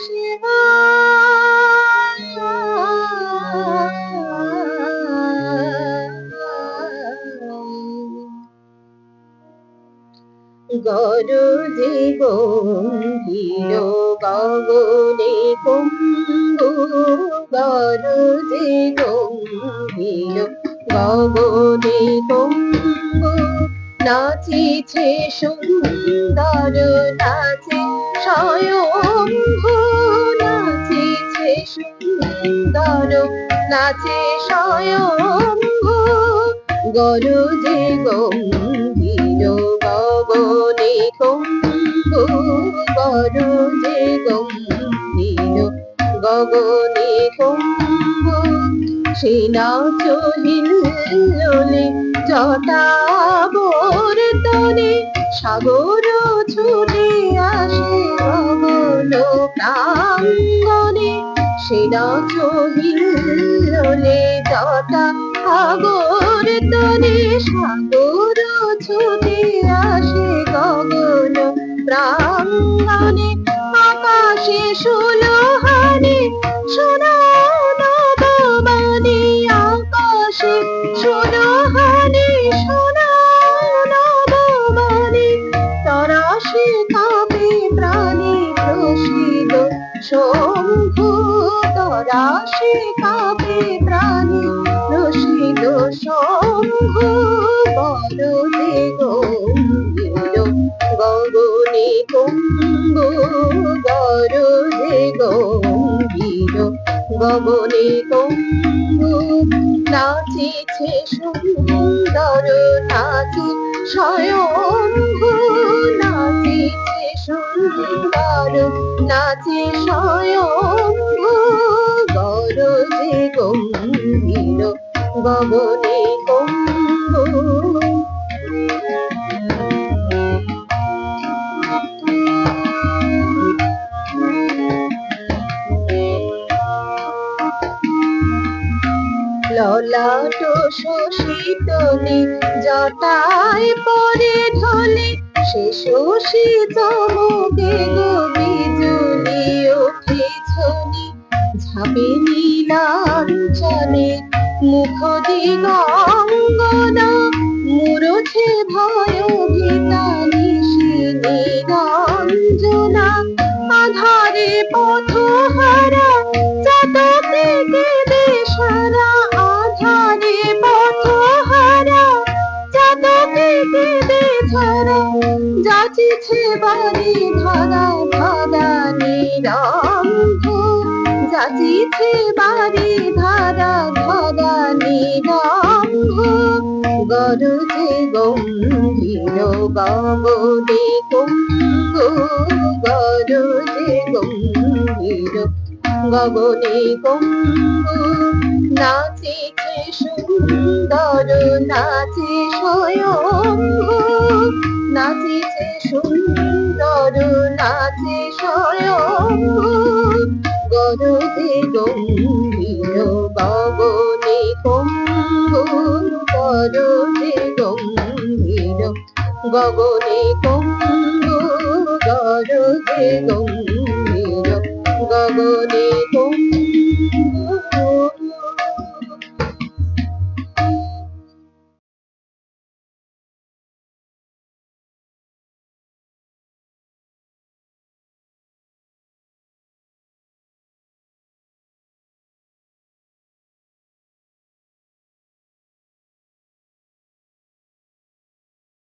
শিবায় গরুজি গম্ভীর গগনে কুম্ভু গরুজি গম্ভীর গগনে কুম্ভু নাচিছে সুন্দর নাচে স্বয়ম্ভু নাচিছে সুন্দর নাচে স্বয়ম্ভু গরুজি গম্ভীর গগনে কুম্ভু গরুজি গম্ভীর গগনে কুম্ভু সেনা চহিলে জটা বর্তনে সাগর ছুটে আসে গগন প্রাঙ্গনে সেনা চহিলে জটা সাগর তনে সাগর ছুটে আসে শম্ভু তরাসে কাঁপে প্রাণে প্রসিদ শম্ভু বরদে গম্ভীর গগনে কুম্ভু গরদে গম্ভীর গগনে কুম্ভু, নাচিছে সুন্দর নাচি, স্বয়ম্ভু, নাচিছে সুন্দর। নাচে স্বয়ম্ভু গরজে গম্ভীর গগনে কুম্ভু ললাট শোষিতলে জটায় পরে ঢলে, সে শোষি চমকে গো ঝাঁপে নীলাঞ্চলে মুখ দিগঙ্গনা মুরছে ভয় ভীতা নিশি নিরঞ্জনা। আধারে পথহারা, চাতকে কেঁদে সারা আধারে পথহারা, চাতকে কেঁদে ছাড়া যাচিছে বাড়ি ধারা ধারা। যাচিছে বাড়ি ধারা ধারা নিরঙ্গ গরুজে গম্ভীর গগনে কুম্ভ। গরুজে গম্ভীর গগনে কুম্ভ। নাচিছে সুন্দর, নাচে স্বয়ম্ভ নাচিছে সুন্দর, নাচে স্বয়ম্ভ মধুতে গম্ভীর গগনে কম্বুল করতে গম্ভীর গগনে কম্বুল করতে গম্ভীর গগনে কম্বুল